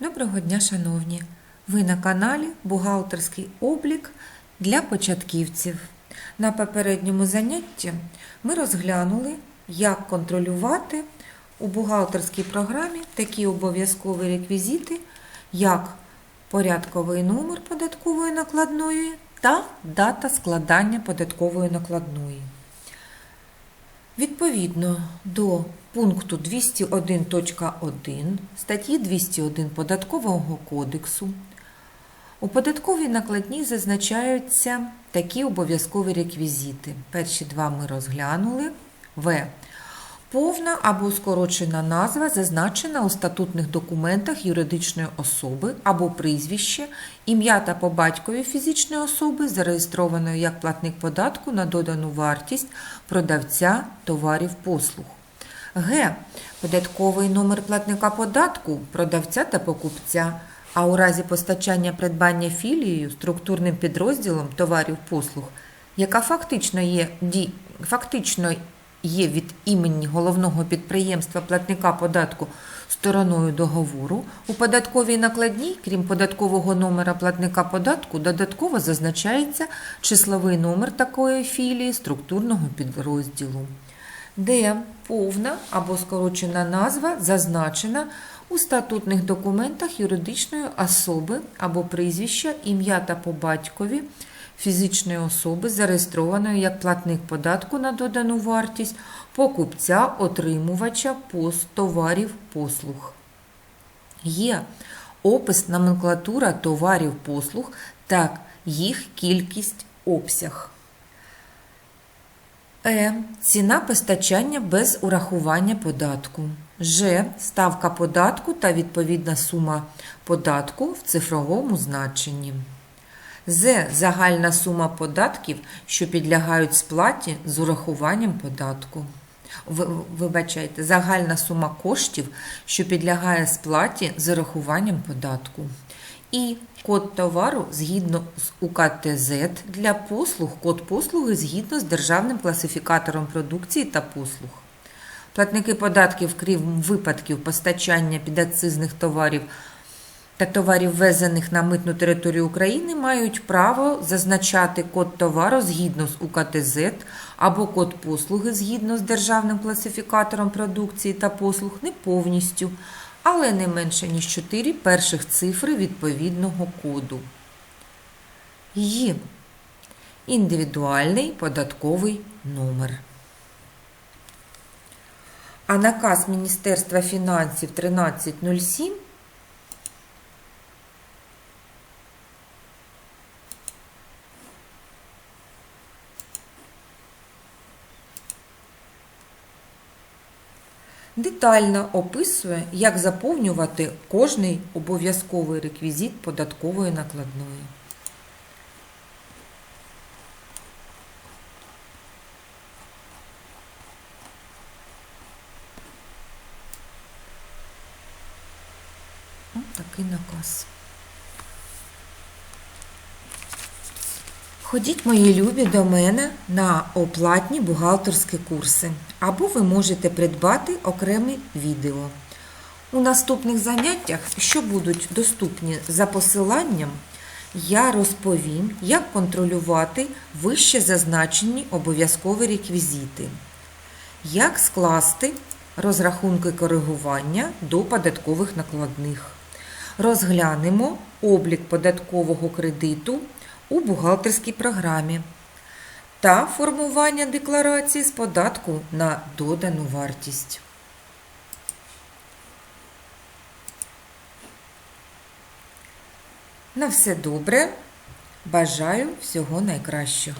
Доброго дня, шановні! Ви на каналі Бухгалтерський облік для початківців. На попередньому занятті ми розглянули, як контролювати у бухгалтерській програмі такі обов'язкові реквізити, як порядковий номер податкової накладної та дата складання податкової накладної. Відповідно до пункту 201.1 статті 201 Податкового кодексу у податковій накладні зазначаються такі обов'язкові реквізити. Перші два ми розглянули. В. Повна або скорочена назва зазначена у статутних документах юридичної особи або прізвище, ім'я та по батькові фізичної особи, зареєстрованої як платник податку на додану вартість продавця товарів послуг. Г. Податковий номер платника податку продавця та покупця, а у разі постачання придбання філією структурним підрозділом товарів послуг, яка фактично є, фактично є від імені головного підприємства платника податку стороною договору, у податковій накладній, крім податкового номера платника податку, додатково зазначається числовий номер такої філії структурного підрозділу де повна або скорочена назва зазначена у статутних документах юридичної особи або прізвища, ім'я та по батькові фізичної особи, зареєстрованої як платник податку на додану вартість, покупця, отримувача пост товарів послуг. Є опис номенклатура товарів послуг та їх кількість обсяг. Е. Ціна постачання без урахування податку. Ж. Ставка податку та відповідна сума податку в цифровому значенні. З. Загальна сума податків, що підлягають сплаті з урахуванням податку. Вибачайте, загальна сума коштів, що підлягає сплаті з урахуванням податку. І код товару згідно з УКТЗ для послуг, код послуги згідно з державним класифікатором продукції та послуг. Платники податків, крім випадків постачання підакцизних товарів та товарів, ввезених на митну територію України, мають право зазначати код товару згідно з УКТЗ або код послуги згідно з державним класифікатором продукції та послуг не повністю, але не менше ніж 4 перших цифри відповідного коду. Й. Індивідуальний податковий номер. А наказ Міністерства фінансів 1307 детально описує, як заповнювати кожний обов'язковий реквізит податкової накладної. Ось такий наказ. Ходіть, мої любі, до мене на оплатні бухгалтерські курси, або ви можете придбати окреме відео. У наступних заняттях, що будуть доступні за посиланням, я розповім, як контролювати вище зазначені обов'язкові реквізити, як скласти розрахунки коригування до податкових накладних. Розглянемо облік податкового кредиту у бухгалтерській програмі та формування декларації з податку на додану вартість. На все добре. Бажаю всього найкращого.